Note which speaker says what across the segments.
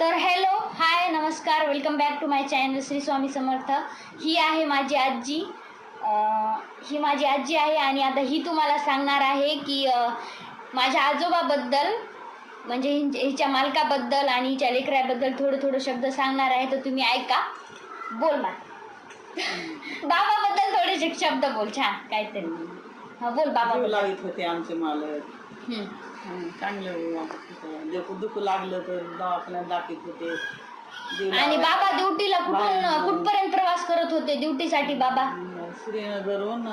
Speaker 1: तर hello hi नमस्कार welcome back to my channel Shri Swami Samarth ही आहे माझी आजी. ही माझी आजी आहे आणि आता ही तुम्हाला सांगणार आहे की माझ्या आजोबाबद्दल म्हणजे हिंच- हिच्या मालकाबद्दल आणि हिच्या लेकराबद्दल थोडं थोडं शब्द सांगणार आहे तर तुम्ही ऐका. बोल मा बाबाबद्दल थोडेसे शब्द बोल छान काहीतरी. हा बोल बाबा.
Speaker 2: होते आमचे मालक. चांगलं दुख दुःख लागलं तर दवाखान्यात दाखवत होते.
Speaker 1: आणि. बाबा ड्युटीला कुठून कुठपर्यंत प्रवास करत होते ड्युटीसाठी बाबा?
Speaker 2: श्रीनगरहून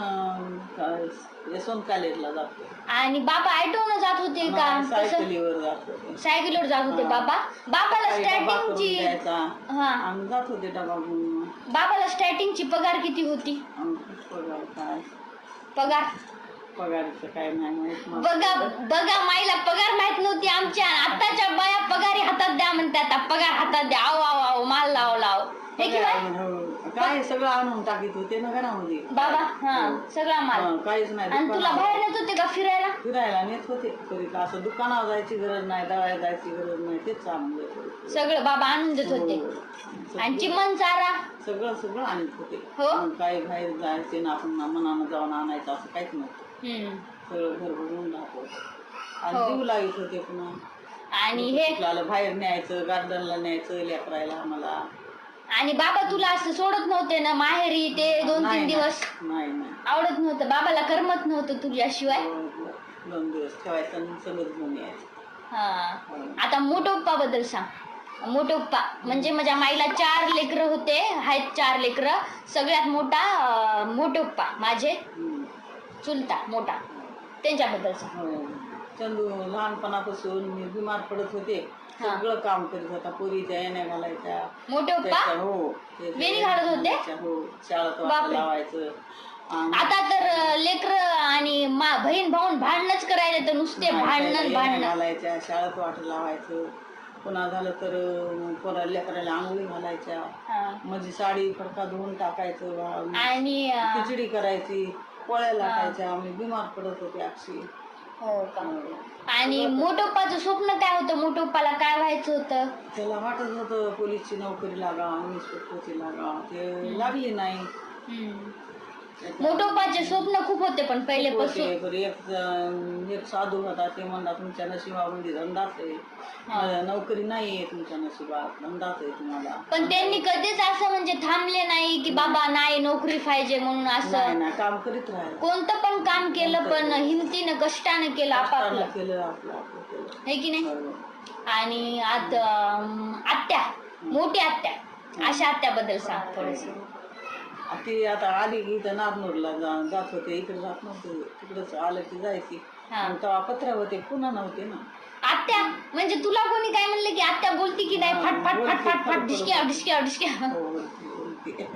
Speaker 2: यशवंत कॉलेजला जातो
Speaker 1: आणि बाबा ॲटोनं जात होते का?
Speaker 2: सायकलीवर जातो
Speaker 1: सायकलीवर जात होते. बाबा? बाबाला स्टार्टिंगची हा.
Speaker 2: आम्ही जात होते डबा
Speaker 1: बाबाला स्टार्टिंगची पगार किती होती?
Speaker 2: पगार काय?
Speaker 1: पगार?
Speaker 2: पगारीचं काय नाही माहीत मला.
Speaker 1: बघा बघा माईला पगार माहीत नव्हती आमच्या आताच्या बाया पगारी हातात द्या म्हणतात पगार हातात द्या आव आव आव माल लाव लाव हे की
Speaker 2: पगार,
Speaker 1: बाय?
Speaker 2: हो. काय सगळं आणून टाकीत होते ना घरामध्ये
Speaker 1: बाबा हा
Speaker 2: हो.
Speaker 1: सगळा माल
Speaker 2: हं, काहीच नाही
Speaker 1: आणि तुला
Speaker 2: दुकानावर.
Speaker 1: बाहेर नेत होते का फिरायला
Speaker 2: फिरायला नेत होते का असं दुकानावर जायची गरज नाही दळायला जायची गरज नाही तेच आणून देत होते.
Speaker 1: सगळं बाबा आणून देत होते
Speaker 2: हो.
Speaker 1: आणि चिमण चारा
Speaker 2: सगळं सगळं आणत होते
Speaker 1: हो?
Speaker 2: मग काही बाहेर जायचे ना आपण मनानं जाऊन आणायचं असं काहीच नव्हतं. सगळं राहत. आणि
Speaker 1: हो.
Speaker 2: जीव लावित होते पुन्हा.
Speaker 1: आणि हे
Speaker 2: बाहेर न्यायचं गार्डनला न्यायचं लेकरायला आम्हाला.
Speaker 1: आणि बाबा तुला असं सोडत नव्हते ना माहेरी ते दोन तीन. दिवस?
Speaker 2: नाही नाही.
Speaker 1: आवडत नव्हतं. बाबाला करमत नव्हतं तुझ्याशिवाय?
Speaker 2: हो, दोन दिवस ठेवायचं आणि सगळं घेऊन यायचं.
Speaker 1: हा.
Speaker 2: हो.
Speaker 1: आता मोठोप्पा बद्दल सांग. मोठोप्पा म्हणजे माझ्या माईला चार लेकरं होते. आहेत चार लेकरं. सगळ्यात मोठा अं, मोठोप्पा माझे?
Speaker 2: हम्म.
Speaker 1: चुलता मोठा. त्यांच्याबद्दल सांग.
Speaker 2: हो. चंदू लहानपणापासून मी बिमार पडत होते.
Speaker 1: हा.
Speaker 2: सगळं काम करीत होता. पोरीच्या येण्या घालायच्या. त्याच्या हो. त्याच्या
Speaker 1: वेणी घालत होते?
Speaker 2: हो. शाळेत वाटा
Speaker 1: बापरे.
Speaker 2: लावायचं. आणि
Speaker 1: आता तर लेकर आणि मा बहीण भाऊन भांडणच करायला तर नुसते भांडण
Speaker 2: येण्या
Speaker 1: भांडण.
Speaker 2: घालायच्या. शाळेत वाट लावायचं. पुन्हा झालं तर अं, पोरा लेकराला आंघोळी घालायच्या.
Speaker 1: हा.
Speaker 2: माझी साडी फडका धुवून टाकायचं. वा-
Speaker 1: आणि अं,
Speaker 2: खिचडी करायची. पोळ्या लाटायच्या आम्ही बिमार पडत होते अक्षी.
Speaker 1: हो का? आणि मोठोप्पाचं स्वप्न काय होतं? मोठोप्पाला काय व्हायचं होतं?
Speaker 2: त्याला वाटत होतं पोलीसची नोकरी लागा इन्स्पेक्टरची लागा. ते लागली नाही.
Speaker 1: मोठोप्पाचे स्वप्न खूप होते पण पहिलेपासून
Speaker 2: होते, बरं एक साधू होता ते म्हणला तुमच्या नशिबामध्ये धंदाच आहे. नोकरी नाही आहे तुमच्या नशिबात धंदाच आहे तुम्हाला.
Speaker 1: पण त्यांनी कधीच असं म्हणजे थांबले नाही की बाबा नाही नोकरी पाहिजे म्हणून
Speaker 2: नाही
Speaker 1: असं.
Speaker 2: ना काम करीत राहायला
Speaker 1: कोणतं पण काम केलं पण हिमतीनं कष्टानं केलं आपापलं.
Speaker 2: केलं आपलं आपलं केलं.
Speaker 1: है की नाही?
Speaker 2: बरोबर.
Speaker 1: आणि आता अं, आत्या मोठी आत्या अशा आत्याबद्दल सांग थोडस.
Speaker 2: ती आता आली की इथं नागनूरला जा- जात होते इकडे जात नव्हते तिकडंच आलं की जायची.
Speaker 1: हा.
Speaker 2: मग तेव्हा पत्र होते पुन्हा नव्हते ना.
Speaker 1: आत्या म्हणजे तुला कोणी काय म्हणलं की आत्या बोलती की नाही? फाट फाट फाट फाट फाट ढिसक्या ढिसक्या ढिसक्या
Speaker 2: हो, बोलते, बोलते.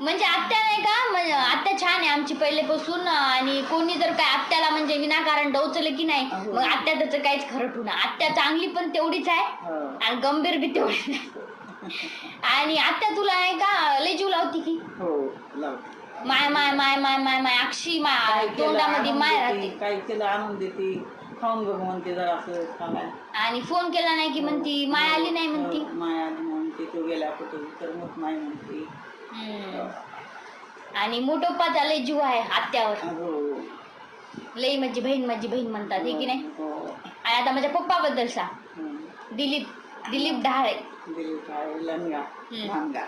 Speaker 1: म्हणजे आत्या नाही का? म्हणजे आत्या छान आहे आमची पहिलेपासून आणि कोणी जर काय आत्याला म्हणजे विनाकारण डोचलं की नाही
Speaker 2: हो.
Speaker 1: मग आत्या त्याचं काहीच खरं ठेवू आत्या चांगली पण तेवढीच आहे
Speaker 2: हो.
Speaker 1: आणि गंभीर बी तेवढीच आहे आणि आत्या तुला नाही का? लय जीव लावती की?
Speaker 2: हो.
Speaker 1: माय माय माय माय माय माय अक्षी माय तोंडामध्ये माय राहते.
Speaker 2: काय केलं? आणून देते. खाऊन बघ म्हणते जरा असं
Speaker 1: आणि फोन केला नाही की म्हणती माय आली नाही म्हणती.
Speaker 2: हो, माय आली म्हणते तू गेल्या कुठे? तर मग माय म्हणते.
Speaker 1: हम्म. आणि मोठोप्पाचा लय जीव आहे आत्यावर
Speaker 2: हो.
Speaker 1: लई माझी बहीण माझी बहीण म्हणतात हे की नाही?
Speaker 2: हो.
Speaker 1: आणि आता माझ्या पप्पाबद्दल सांग
Speaker 2: हं.
Speaker 1: दिलीप दिलीप ढाळे.
Speaker 2: दिली काय लंगा
Speaker 1: हं.
Speaker 2: भांगा.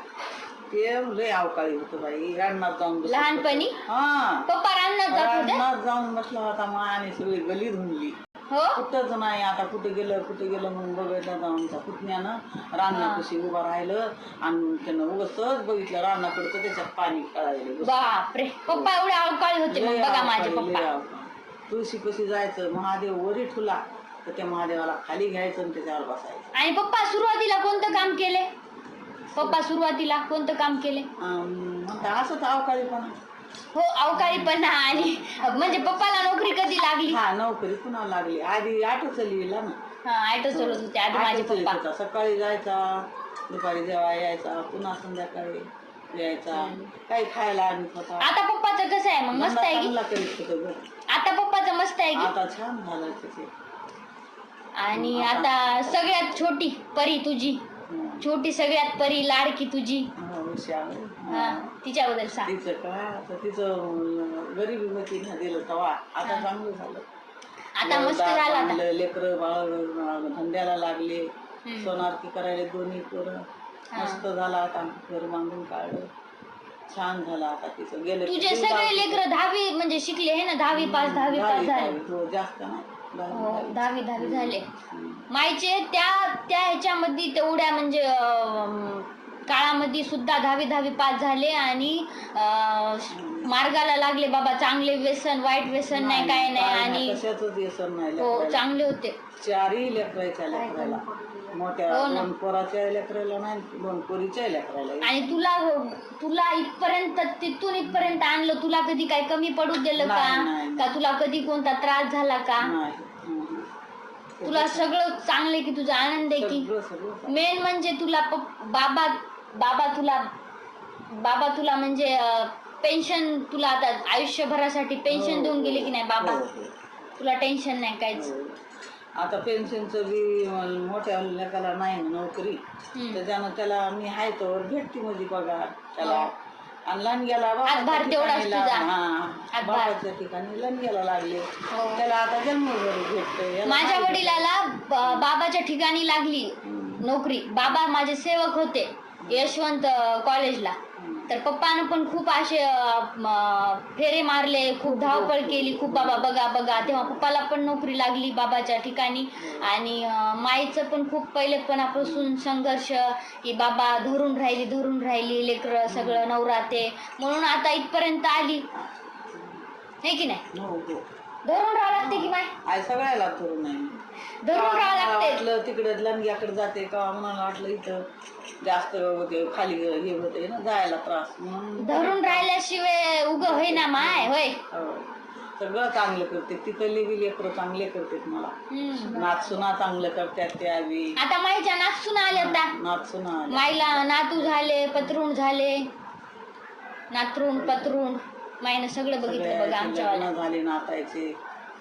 Speaker 2: ते लय अवकाळी होतं बाई. रानात जाऊन बसत
Speaker 1: लहानपणी?
Speaker 2: होतं. हा.
Speaker 1: पप्पा रानात जात होते?
Speaker 2: रानात जाऊन बसला होता मायाने सगळी गली धुंडली.
Speaker 1: हो?
Speaker 2: कुठंच नाही. आता कुठे गेलं कुठे गेलं मग बघितलं तर आमच्या पुतण्यानं. रानापाशी उभं राहिलं आणि त्यानं उगच बघितलं रानाकडं तर त्याच्यात पाणी कळायलं
Speaker 1: बापरे. पप्पा एवढे अवकाळी होते मग. बघा माझे पप्पा.
Speaker 2: तुळशी कशी जायचं? महादेव वरी ठुला. तर त्या महादेवाला खाली घ्यायचं आणि त्याच्यावर बसायचं.
Speaker 1: आणि पप्पा सुरुवातीला कोणतं काम केले? पप्पा सुरुवातीला कोणतं काम केले?
Speaker 2: असंच अवकाळीपणा
Speaker 1: हो अवकाळीपणा आणि म्हणजे पप्पाला नोकरी कधी लागली?
Speaker 2: हा नोकरी पुन्हा लागली. आधी आठव चलविला ना.
Speaker 1: हा ऑटो चालवत होते आधी माझे पप्पा.
Speaker 2: सकाळी जायचा दुपारी जेव्हा यायचा पुन्हा संध्याकाळी यायचा. काही खायला आणत होता.
Speaker 1: आता पप्पाचं कसं आहे? मग मस्त आहे की. आता पप्पाचं मस्त आहे की?
Speaker 2: आता छान झालं
Speaker 1: आणि आता सगळ्यात छोटी परी तुझी? छोटी सगळ्यात परी लाडकी तुझी.
Speaker 2: हा, हुशार
Speaker 1: हा
Speaker 2: हा.
Speaker 1: तिच्याबद्दल सांग.
Speaker 2: तिचं काय आता तिचं गरिबी ना दिलं तेव्हा आता चांगलं झालं.
Speaker 1: आता मस्त झालं आता.
Speaker 2: लेकरं बाळ धंद्याला लागले.
Speaker 1: हम्म.
Speaker 2: सोनारती करायला दोन्ही पोरं. मस्त झाला आता घर बांधून काढलं. छान झालं आता तिचं. गेले
Speaker 1: तुझे सगळे लेकर दहावी म्हणजे शिकले हे ना? दहावी पास दहावी पास झाले.
Speaker 2: हो जास्त नाही दहावी,
Speaker 1: हो
Speaker 2: दहावी.
Speaker 1: दहावी दहावी झाले.
Speaker 2: हम्म.
Speaker 1: माईचे त्या त्या ह्याच्यामध्ये तेवढ्या म्हणजे अं, काळामध्ये सुद्धा दहावी दहावी पास झाले आणि मार्गाला लागले बाबा चांगले व्यसन वाईट व्यसन नाही काय नाही आणि
Speaker 2: कशाच व्यसन नाही
Speaker 1: हो
Speaker 2: लेकराला.
Speaker 1: चांगले होते
Speaker 2: चारही लेकराच्या लेकराला मोठ्या
Speaker 1: हो ना.
Speaker 2: दोन पोराच्या लेकराला नाही दोन पोरीच्या लेकराला
Speaker 1: आणि तुला तुला इथपर्यंत तिथून इथपर्यंत आणलं तुला कधी काही कमी पडू दिलं
Speaker 2: नाही,
Speaker 1: का
Speaker 2: नाही.
Speaker 1: का तुला कधी कोणता त्रास झाला का
Speaker 2: नाही हम्म.
Speaker 1: तुला सगळं चांगले की तुझा आनंद आहे की
Speaker 2: सगळं सगळं
Speaker 1: मेन म्हणजे तुला पप- बाबा बाबा तुला बाबा तुला म्हणजे पेन्शन तुला आता आयुष्यभरासाठी पेन्शन देऊन गेले की नाही बाबा
Speaker 2: हो, हो.
Speaker 1: तुला टेन्शन नाही काहीच
Speaker 2: हो. आता पेन्शनचं बी मोठ्या लेकाला नाही ना नोकरी
Speaker 1: हम्म.
Speaker 2: त्याच्यानं त्याला मी आहे तर भेटती माझी पगार त्याला. आणि
Speaker 1: हातभार.
Speaker 2: बाबाच्या ठिकाणी लंग्याला लागले. त्याला आता जन्मभर भेटतंय याला
Speaker 1: माझ्या वडिलाला बाबाच्या ठिकाणी लागली. नोकरी बाबा माझे सेवक होते यशवंत कॉलेजला. तर पप्पानं पण खूप असे फेरे मारले खूप धावपळ केली खूप बाबा बघा बघा. तेव्हा पप्पाला पण नोकरी लागली बाबाच्या ठिकाणी. आणि माईचं पण खूप पहिलेपणापासून संघर्ष की बाबा धरून राहिली धरून राहिली लेकरं सगळं नवराते. म्हणून आता इथपर्यंत आली. हे की नाही?
Speaker 2: हो, हो.
Speaker 1: धरून राहावं लागते की माय?
Speaker 2: आई सगळ्याला तरुण आहे.
Speaker 1: धरून राहावं
Speaker 2: मला
Speaker 1: लागते.
Speaker 2: वाटलं तिकडे लंग्याकडे जाते का म्हणाला वाटलं इथं जास्त होते खाली हे होते ना जायला त्रास म्हणून.
Speaker 1: धरून राहिल्याशिवाय उग होय ना माय होय.
Speaker 2: हो. सगळं चांगलं करते. तिथले बी लेकरं चांगले करतात मला.
Speaker 1: हम्म.
Speaker 2: नाचुना चांगलं करतात त्या बी
Speaker 1: आता माईच्या नाचून आले आता.
Speaker 2: आल्या.
Speaker 1: माईला नातू झाले पत्रून झाले. नातरून पत्रून. माईनं सगळं बघितलं बघा आमच्यावाला
Speaker 2: लग्न झाले नाचायचे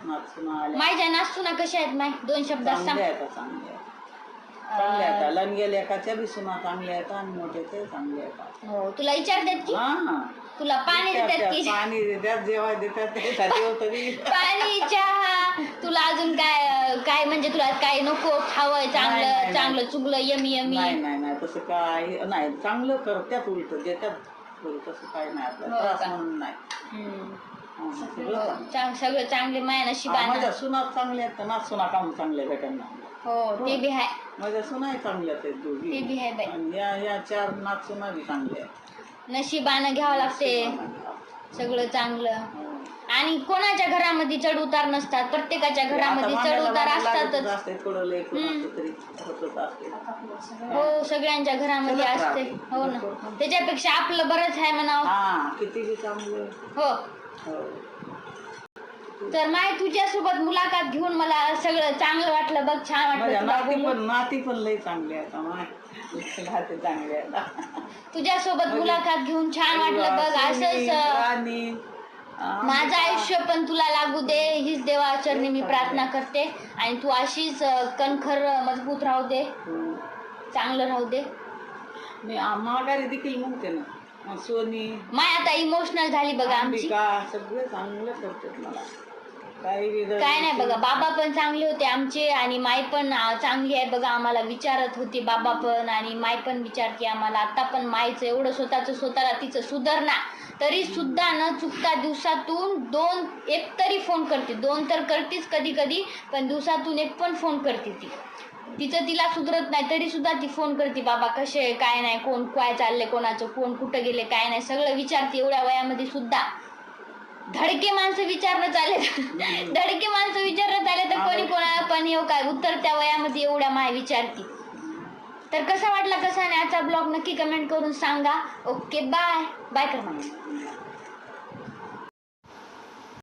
Speaker 2: नाचुना
Speaker 1: माईच्या नाचुना कशा आहेत माय दोन शब्दात सांग.
Speaker 2: चांगल्या आहेत चांगल्या आहेत. बी सुना चांगल्या आहेत आणि आहेत.
Speaker 1: हो तुला विचारतात की?
Speaker 2: हा.
Speaker 1: तुला पाणी देतात की?
Speaker 2: पाणी देतात जेव्हा देतात
Speaker 1: पाणी चहा. तुला अजून काय काय म्हणजे तुला काय नको? खावं
Speaker 2: नाही,
Speaker 1: चांगलं
Speaker 2: नाही.
Speaker 1: चांगलं चुगलं यमी यमी.
Speaker 2: नाही नाही नाही. तसं काय नाही. चांगलं करतात उलट देतात. बरं, तसं काय नाही आपल्याला
Speaker 1: हो
Speaker 2: त्रास
Speaker 1: का?
Speaker 2: म्हणून नाही.
Speaker 1: हम्म.
Speaker 2: हा, सगळं
Speaker 1: हो,
Speaker 2: चांगलं.
Speaker 1: चांग- सगळं चांगले माया
Speaker 2: हा,
Speaker 1: नशिबानं
Speaker 2: माझ्या सुना चांगल्या आहेत तर नाच सुना काम चांगल्या भेटांना
Speaker 1: हो ते बी आहे
Speaker 2: माझ्या सुनाही चांगल्या आहेत
Speaker 1: ते
Speaker 2: दोघी.
Speaker 1: बी आहे बाई.
Speaker 2: आणि या या चार नाच सुना बी चांगल्या आहेत.
Speaker 1: नशिबानं घ्यावं लागते. सगळं चांगलं. आणि कोणाच्या घरामध्ये चढ उतार नसतात प्रत्येकाच्या घरामध्ये चढ उतार असतातच. हो सगळ्यांच्या घरामध्ये असते. हो ना. त्याच्यापेक्षा आपलं बरंच आहे म्हणावं.
Speaker 2: हा
Speaker 1: हो. तर माय तुझ्यासोबत मुलाखत घेऊन मला सगळं चांगलं वाटलं बघ छान वाटलं
Speaker 2: नाती. पण नाती पण लय चांगले नाती चांगले आहेत.
Speaker 1: तुझ्यासोबत मुलाखत घेऊन छान वाटलं बघ असंच माझं आयुष्य पण तुला लागू दे हीच देवाचरणी मी प्रार्थना करते. आणि तू अशीच कणखर मजबूत राहू दे. चांगलं राहू दे.
Speaker 2: मी माघारी देखील म्हणते ना सोनी
Speaker 1: माय आता इमोशनल झाली बघा आमची.
Speaker 2: सगळे चांगलं करतात मला.
Speaker 1: काय नाही बघा बाबा पण चांगले होते आमचे आणि माय पण चांगली आहे बघा आम्हाला विचारत होते बाबा पण आणि माय पण विचारते आम्हाला आता पण मायचं एवढं स्वतःचं स्वतःला तिचं सुधारणा. तरी सुद्धा न चुकता दिवसातून दोन एक तरी फोन करते. दोन तर करतेच कधी कधी पण दिवसातून एक पण फोन करते ती. तिचं तिला सुधरत नाही तरी सुद्धा ती फोन करते. बाबा कसे काय नाही? कोण काय चाललंय? कोणाचं कोण कुठं गेले काय नाही? सगळं विचारते एवढ्या वयामध्ये सुद्धा. धडके माणसं विचारणं चालेल. धडके माणसं विचारण्यात आले तर कोणी कोणाला पण येऊ काय? उत्तर त्या वयामध्ये एवढ्या माय विचारती. तर कसा वाटला कसा नाही? आजचा ब्लॉग नक्की कमेंट करून सांगा. ओके बाय बाय कर